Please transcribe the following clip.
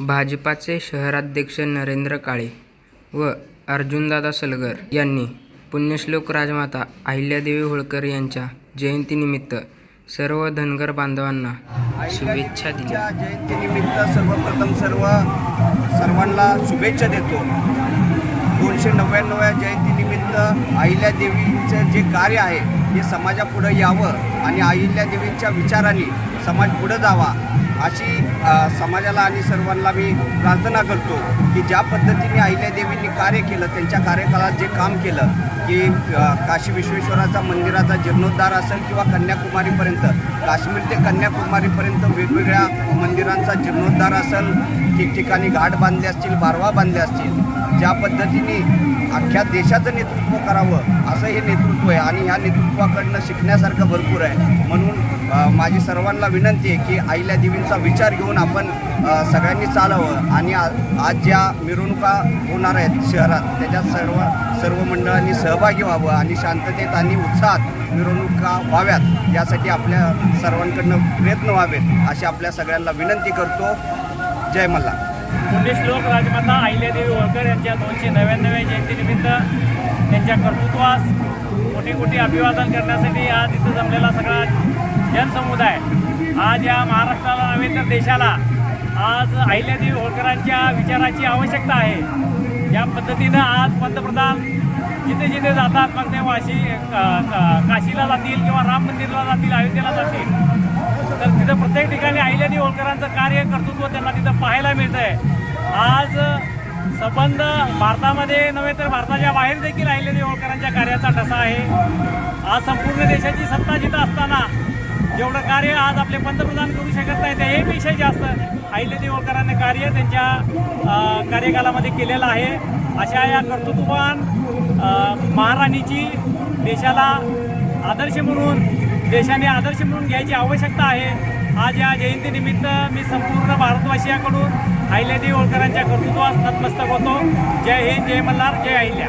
भाजपाचे शहराध्यक्ष नरेंद्र काळे व अर्जुनदादा सलगर यांनी पुण्यश्लोक राजमाता अहिल्यादेवी होळकर यांच्या जयंतीनिमित्त सर्व धनगर बांधवांना शुभेच्छा दिल्या. जयंतीनिमित्त सर्वप्रथम सर्व सर्वांना शुभेच्छा देतो. दोनशे नव्याण्णव्या जयंतीनिमित्त अहिल्यादेवीचं जे कार्य आहे हे समाजापुढं यावं आणि अहिल्यादेवीच्या विचाराने समाज पुढं जावा. अशी समाजाला आणि सर्वांना मी प्रार्थना करतो की ज्या पद्धतीने अहिल्यादेवींनी कार्य केलं त्यांच्या कार्यकाळात जे काम केलं की काशी विश्वेश्वराचा मंदिराचा जीर्णोद्धार असेल किंवा कन्याकुमारीपर्यंत काश्मीर ते कन्याकुमारीपर्यंत वेगवेगळ्या मंदिरांचा जीर्णोद्धार असेल ठिकठिकाणी घाट बांधले असतील बारवा बांधले असतील ज्या पद्धतीने अख्ख्या देशाचं नेतृत्व करावं असं हे नेतृत्व आहे आणि ह्या नेतृत्वाकडनं शिकण्यासारखं भरपूर आहे. म्हणून माझी सर्वांना विनंती आहे की आईल्या देवींचा विचार घेऊन आपण सगळ्यांनी चालावं आणि आज ज्या मिरवणुका होणार आहेत शहरात त्याच्यात सर्व सर्व मंडळांनी सहभागी व्हावं आणि शांततेत आणि उत्साहात मिरवणुका व्हाव्यात यासाठी आपल्या सर्वांकडनं प्रयत्न व्हावेत अशी आपल्या सगळ्यांना विनंती करतो. जय मल्ला. पुण्य श्लोक राजमाता अहिल्यादेवी होळकर यांच्या दोनशे नव्याण्णव्या जयंतीनिमित्त त्यांच्या कर्तृत्वास कोटी कोटी अभिवादन करण्यासाठी आज इथं जमलेला सगळा जनसमुदाय आज या महाराष्ट्राला नव्हे तर देशाला आज अहिल्यादेवी होळकरांच्या विचाराची आवश्यकता आहे. या पद्धतीनं आज पंतप्रधान जिथे जिथे जातात मग ते वाशी काशीला जातील किंवा राम मंदिरला जातील अयोध्येला जातील. प्रत्येक ठिकाणी अहिल्यादेवी होळकरांचं कार्य कर्तृत्व त्यांना तिथं पाहायला मिळतं आहे आज संबंध भारतामध्ये नव्हे तर भारताच्या बाहेर देखील अहिल्यादेवी होळकरांच्या कार्याचा ठसा आहे. आज संपूर्ण देशाची सत्ता जिथं असताना जेवढं कार्य आज आपले पंतप्रधान करू शकत नाही हे जास्त अहिल्यादेवी होळकरांनी कार्य त्यांच्या कार्यकालामध्ये केलेलं आहे. अशा या कर्तृत्ववान महाराणीची देशाला आदर्श म्हणून देशाने आदर्श म्हणून घ्यायची आवश्यकता आहे. आज या जयंतीनिमित्त मी संपूर्ण भारतवासियाकडून अहिल्यादेवी होळकरांच्या कर्तृत्वास नतमस्तक होतो. जय हिंद जय मल्हार जय अहिल्या.